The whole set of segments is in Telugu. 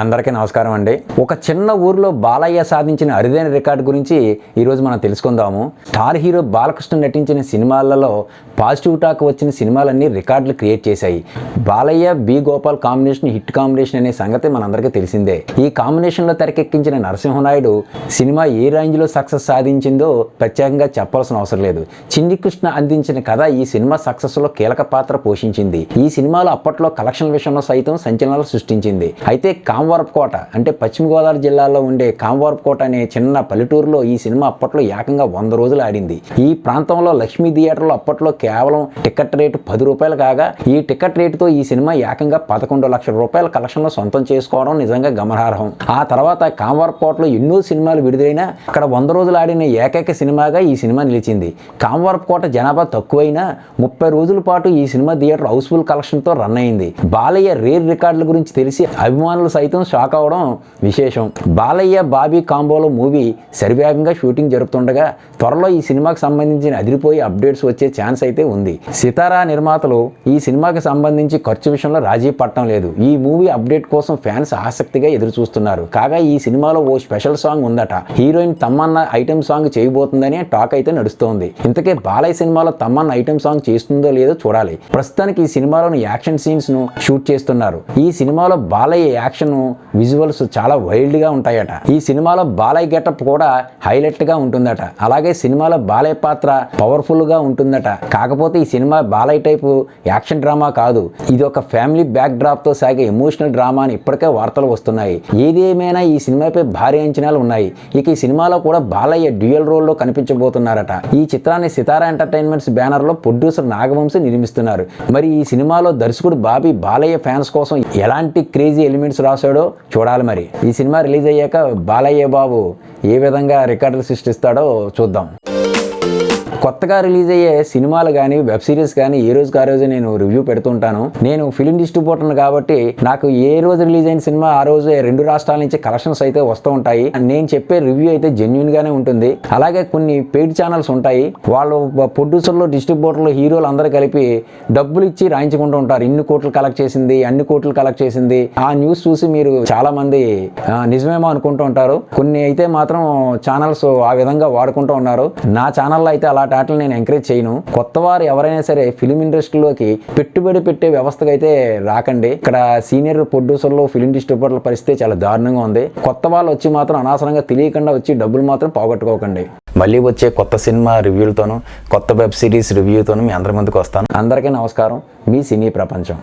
అందరికీ నమస్కారం అండి. ఒక చిన్న ఊరిలో బాలయ్య సాధించిన అరుదైన రికార్డు గురించి ఈరోజు మనం తెలుసుకుందాము. స్టార్ హీరో బాలకృష్ణ నటించిన సినిమాలలో పాజిటివ్ టాక్ వచ్చిన సినిమాలన్నీ రికార్డులు క్రియేట్ చేశాయి. Balayya B Gopal combination hit combination అనే సంగతి మనందరికీ తెలిసిందే. ఈ కాంబినేషన్లో తెరకెక్కించిన నరసింహనాయుడు సినిమా ఏ రేంజ్లో సక్సెస్ సాధించిందో ప్రత్యేకంగా చెప్పాల్సిన అవసరం లేదు. చిన్ని కృష్ణ అందించిన కథ ఈ సినిమా సక్సెస్లో కీలక పాత్ర పోషించింది. ఈ సినిమాలో అప్పట్లో కలెక్షన్ విషయంలో సైతం సంచలనాలు సృష్టించింది. అయితే కామవరపుకోట అంటే పశ్చిమ గోదావరి జిల్లాలో ఉండే కామవరపుకోట అనే చిన్న పల్లెటూరులో ఈ సినిమా అప్పట్లో ఏకంగా వంద రోజులు ఆడింది. ఈ ప్రాంతంలో లక్ష్మీ థియేటర్లో అప్పట్లో కేవలం టికెట్ రేటు పది రూపాయలు కాగా ఈ టికెట్ రేటుతో ఈ సినిమా ఏకంగా పదకొండు లక్షల రూపాయల కలెక్షన్లో సొంతం చేసుకోవడం నిజంగా గమనార్హం. ఆ తర్వాత కామవరపుకోటలో ఎన్నో సినిమాలు విడుదలైనా అక్కడ వంద రోజులు ఆడిన ఏకైక సినిమాగా ఈ సినిమా నిలిచింది. కామవరపుకోట జనాభా తక్కువైనా ముప్పై రోజుల పాటు ఈ సినిమా థియేటర్ హౌస్ఫుల్ కలెక్షన్తో రన్ అయింది. బాలయ్య రేర్ రికార్డుల గురించి తెలిసి అభిమానులు సైతం షాక్ అవడం విశేషం. బాలయ్య బాబీ కాంబోలో మూవీ శరవేగంగా షూటింగ్ జరుపుతుండగా త్వరలో ఈ సినిమాకి సంబంధించిన అదిరిపోయి అప్డేట్స్ వచ్చే ఛాన్స్ అయితే ఉంది. సితారా నిర్మాతలు ఈ సినిమాకి సంబంధించి ఖర్చు విషయంలో రాజీ పట్టడం లేదు. ఈ మూవీ అప్డేట్ కోసం ఫ్యాన్స్ ఆసక్తిగా ఎదురు చూస్తున్నారు కాగా ఈ సినిమాలో ఓ స్పెషల్ సాంగ్ ఉందట. హీరోయిన్ తమ్మన్న ఐటెం సాంగ్ చేయబోతుందని టాక్ అయితే నడుస్తోంది. ఇంతకే బాలయ్య సినిమాలో తమ్మన్న ఐటెం సాంగ్ చేస్తుందో లేదో చూడాలి. ప్రస్తుతానికి ఈ సినిమాలోని యాక్షన్ సీన్స్ను షూట్ చేస్తున్నారు. ఈ సినిమాలో బాలయ్య యాక్షన్ విజువల్స్ చాలా వైల్డ్గా ఉంటాయట. ఈ సినిమాలో బాలయ్య గెటప్ కూడా హైలైట్గా ఉంటుందట. అలాగే సినిమాలో బాలయ్య పాత్ర పవర్ఫుల్గా ఉంటుందట. కాకపోతే ఈ cinema Balayya type action drama కాదు. ఇది ఒక ఫ్యామిలీ బ్యాక్ డ్రాప్తో సాగే ఎమోషనల్ డ్రామా అని ఇప్పటికే వార్తలు వస్తున్నాయి. ఏది ఏమైనా ఈ సినిమాపై భారీ అంచనాలు ఉన్నాయి. ఇక ఈ సినిమాలో కూడా బాలయ్య డ్యూయల్ రోల్లో కనిపించబోతున్నారట. ఈ చిత్రాన్ని సితారా ఎంటర్టైన్మెంట్స్ బ్యానర్లో ప్రొడ్యూసర్ నాగవంశం నిర్మిస్తున్నారు. మరి ఈ సినిమాలో దర్శకుడు బాబీ బాలయ్య ఫ్యాన్స్ కోసం ఎలాంటి క్రేజీ ఎలిమెంట్స్ చేస్తాడో చూడాలి మరి. ఈ సినిమా రిలీజ్ అయ్యాక బాలయ్య బాబు ఏ విధంగా రికార్డులు సృష్టిస్తాడో చూద్దాం. కొత్తగా రిలీజ్ అయ్యే సినిమాలు కానీ వెబ్ సిరీస్ కానీ ఏ రోజుకి ఆ రోజు నేను రివ్యూ పెడుతుంటాను. నేను ఫిలిం డిస్ట్రిబ్యూటర్ కాబట్టి నాకు ఏ రోజు రిలీజ్ అయిన సినిమా ఆ రోజు రెండు రాష్ట్రాల నుంచి కలెక్షన్స్ అయితే వస్తూ ఉంటాయి. నేను చెప్పే రివ్యూ అయితే జెన్యున్ గానే ఉంటుంది. అలాగే కొన్ని పెయిడ్ ఛానల్స్ ఉంటాయి. వాళ్ళు ప్రొడ్యూసర్లు డిస్ట్రిబ్యూటర్లు హీరోలు అందరూ కలిపి డబ్బులు ఇచ్చి రాయించుకుంటూ ఉంటారు. ఇన్ని కోట్లు కలెక్ట్ చేసింది అన్ని కోట్లు కలెక్ట్ చేసింది. ఆ న్యూస్ చూసి మీరు చాలా మంది నిజమేమో అనుకుంటూ ఉంటారు. కొన్ని అయితే మాత్రం ఛానల్స్ ఆ విధంగా వాడుకుంటూ ఉన్నారు. నా ఛానల్లో అయితే అలా అలాంటి ఆటలు నేను ఎంకరేజ్ చేయను. కొత్త వారు ఎవరైనా సరే ఫిలిం ఇండస్ట్రీలోకి పెట్టుబడి పెట్టే వ్యవస్థకు అయితే రాకండి. ఇక్కడ సీనియర్ ప్రొడ్యూసర్లు ఫిలిం డిస్ట్రిబ్యూటర్ల పరిస్థితి చాలా దారుణంగా ఉంది. కొత్త వాళ్ళు వచ్చి మాత్రం అనవసరంగా తెలియకుండా వచ్చి డబ్బులు మాత్రం పోగొట్టుకోకండి. మళ్ళీ వచ్చే కొత్త సినిమా రివ్యూలతోనూ కొత్త వెబ్ సిరీస్ రివ్యూతోనూ మీ అందరి ముందుకు వస్తాను. అందరికీ నమస్కారం. మీ సినీ ప్రపంచం.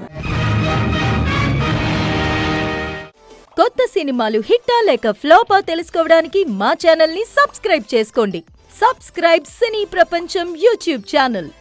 కొత్త సినిమాలు హిట్టా లేక ఫ్లోపా తెలుసుకోవడానికి మా ఛానల్ని సబ్స్క్రైబ్ చేసుకోండి. సబ్స్క్రైబ్ సినీ ప్రపంచం యూట్యూబ్ ఛానల్